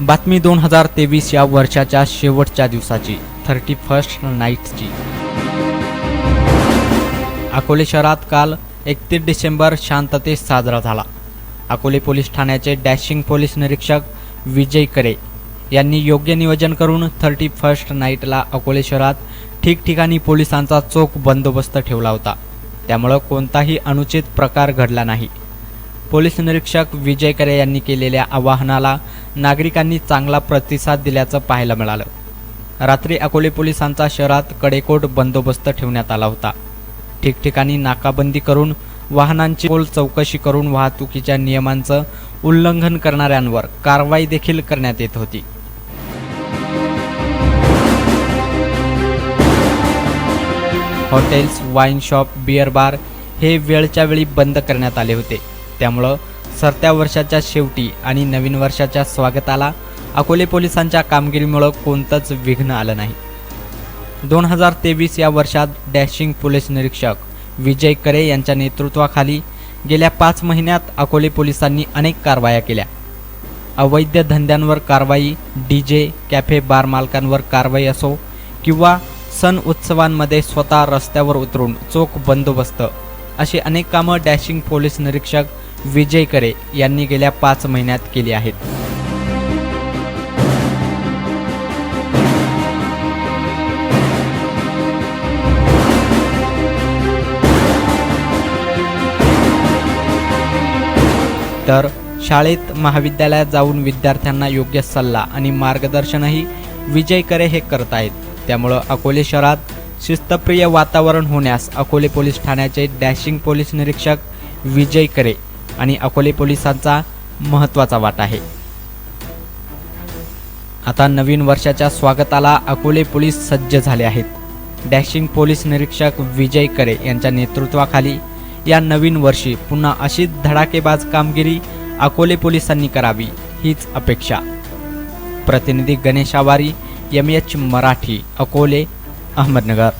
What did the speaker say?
बातमी दोन हजार तेवीस या वर्षाच्या शेवटच्या दिवसाची थर्टी फर्स्ट नाईटची अकोले शहरात काल एकतीस डिसेंबर शांततेत साजरा झाला. अकोले पोलीस ठाण्याचे डॅशिंग पोलीस निरीक्षक विजय करे यांनी योग्य नियोजन करून थर्टी फर्स्ट नाईटला अकोले शहरात ठिकठिकाणी पोलिसांचा चोख बंदोबस्त ठेवला होता. त्यामुळं कोणताही अनुचित प्रकार घडला नाही. पोलीस निरीक्षक विजय करे यांनी केलेल्या आवाहनाला नागरिकांनी चांगला प्रतिसाद दिल्याचं पाहायला मिळालं. रात्री अकोले पोलिसांचा शहरात कडेकोट बंदोबस्त ठेवण्यात आला होता. ठिकठिकाणी नाकाबंदी करून वाहनांची पोल चौकशी करून वाहतुकीच्या नियमांचं उल्लंघन करणाऱ्यांवर कारवाई देखील करण्यात येत होती. Hotels wine shop beer bar हे वेळच्या वेळी बंद करण्यात आले होते. त्यामुळं सरत्या वर्षाच्या शेवटी आणि नवीन वर्षाच्या स्वागताला अकोले पोलिसांच्या कामगिरीमुळं कोणतंच विघ्न आलं नाही. दोन हजार तेवीस या वर्षात डॅशिंग पोलीस निरीक्षक विजय करे यांच्या नेतृत्वाखाली गेल्या पाच महिन्यात अकोले पोलिसांनी अनेक कारवाया केल्या. अवैध धंद्यांवर कारवाई डी जे कॅफे बार मालकांवर कारवाई असो किंवा सण उत्सवांमध्ये स्वतः रस्त्यावर उतरून चोख बंदोबस्त अशी अनेक कामं डॅशिंग पोलीस निरीक्षक विजय करे यांनी गेल्या पाच महिन्यात केली आहेत. तर शाळेत महाविद्यालयात जाऊन विद्यार्थ्यांना योग्य सल्ला आणि मार्गदर्शनही विजय करे हे करत आहेत. त्यामुळं अकोले शहरात शिस्तप्रिय वातावरण होण्यास अकोले पोलीस ठाण्याचे डॅशिंग पोलीस निरीक्षक विजय करे आणि अकोले पोलिसांचा महत्त्वाचा वाटा आहे. आता नवीन वर्षाच्या स्वागताला अकोले पोलीस सज्ज झाले आहेत. डॅशिंग पोलीस निरीक्षक विजय करे यांच्या नेतृत्वाखाली या नवीन वर्षी पुन्हा अशीच धडाकेबाज कामगिरी अकोले पोलिसांनी करावी हीच अपेक्षा. प्रतिनिधी गणेश आवारी एम एच मराठी अकोले अहमदनगर.